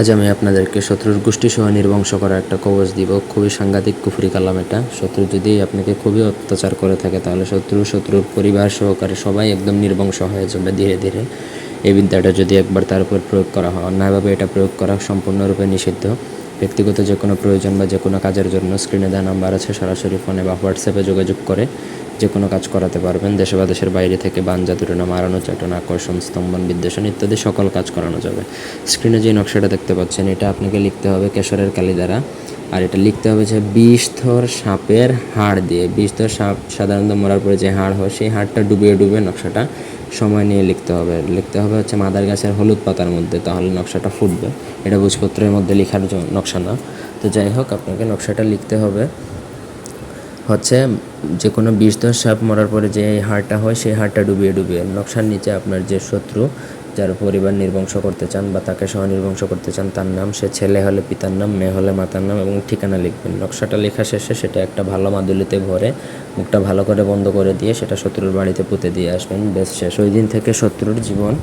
আজ আমি আপনাদেরকে শত্রুর গোষ্ঠী সহ নির্বংশ করার একটা কবচ দিব। খুবই সাংঘাতিক কুফুরি কালাম এটা। শত্রু যদি আপনাকে খুবই অত্যাচার করে থাকে, তাহলে শত্রু, শত্রুর পরিবার সহকারে সবাই একদম নির্বংশ হয়ে যাবে ধীরে ধীরে। এই বিদ্যাটা যদি একবার তার উপর প্রয়োগ করা হয়, অন্যায়ভাবে এটা প্রয়োগ করা সম্পূর্ণরূপে নিষিদ্ধ। ব্যক্তিগত যে কোনো প্রয়োজন বা যে কোনো কাজের জন্য স্ক্রিনে দেওয়া নাম্বার আছে, সরাসরি ফোনে বা হোয়াটসঅ্যাপে যোগাযোগ করে যে কোনো কাজ করাতে পারবেন। দেশে বা দেশের বাইরে থেকে বানজা তুলনা মারানো, চাটন, আকর্ষণ, স্তম্ভন, বিদ্বেষণ ইত্যাদি সকল কাজ করানো যাবে। স্ক্রিনে যে নকশাটা দেখতে পাচ্ছেন, এটা আপনাকে লিখতে হবে কেশরের কালি দ্বারা আর এটা লিখতে হবে যে বিষ থর সাপের হাড় দিয়ে। বিষ থর সাপ সাধারণত মরার পরে যে হাড় হয়, সেই হাড়টা ডুবিয়ে ডুবিয়ে নকশাটা সময় নিয়ে লিখতে হবে। লিখতে হবে হচ্ছে মাদার গাছের হলুদ পাতার মধ্যে, তাহলে নকশাটা ফুটবে। এটা ভোজপত্রের মধ্যে লেখার নকশা না। তো যাই হোক, আপনাকে নকশাটা লিখতে হবে। হচ্ছে যে কোনো বিষ দশ সাপ মরার পরে যে হাড়টা হয়, সেই হাড়টা ডুবিয়ে ডুবিয়ে নকশার নিচে আপনার যে শত্রু যার পরিবার নির্বংশ করতে চান বা তাকে সহ নির্বংশ করতে চান, তার নাম সে ছেলে হলে পিতার নাম, মেয়ে হলে মাতার নাম এবং ঠিকানা লিখবেন। নকশাটা লেখা শেষে সেটা একটা ভালো মাদুলিতে ভরে মুখটা ভালো করে বন্ধ করে দিয়ে সেটা শত্রুর বাড়িতে পুঁতে দিয়ে আসবেন। বেশ শেষ। ওই দিন থেকে শত্রুর জীবন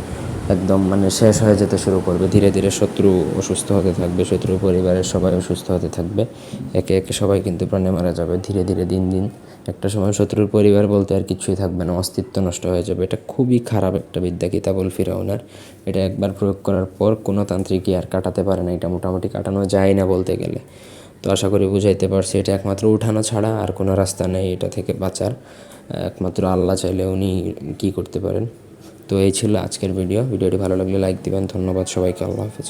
একদম মানে শেষ হয়ে যেতে শুরু করবে। ধীরে ধীরে শত্রু অসুস্থ হতে থাকবে, শত্রু পরিবারের সবাই অসুস্থ হতে থাকবে। একে একে সবাই কিন্তু প্রাণে মারা যাবে। ধীরে ধীরে দিন দিন একটা সময় শত্রুর পরিবার বলতে আর কিছুই থাকবে না, অস্তিত্ব নষ্ট হয়ে যাবে। এটা খুবই খারাপ একটা বিদ্যা, কিতাবুল ফিরাউনার। এটা একবার প্রয়োগ করার পর কোনো তান্ত্রিকই আর কাটাতে পারে না। এটা মোটামুটি কাটানো যায় না বলতে গেলে। তো আশা করি বুঝাইতে পারছি, এটা একমাত্র উঠানো ছাড়া আর কোনো রাস্তা নেই এটা থেকে বাঁচার। একমাত্র আল্লাহ চাইলে উনি কী করতে পারেন? তো এই ছিল আজকের ভিডিও ভিডিওটি ভালো লাগলে লাইক দিবেন। ধন্যবাদ সবাইকে। আল্লাহ হাফেজ।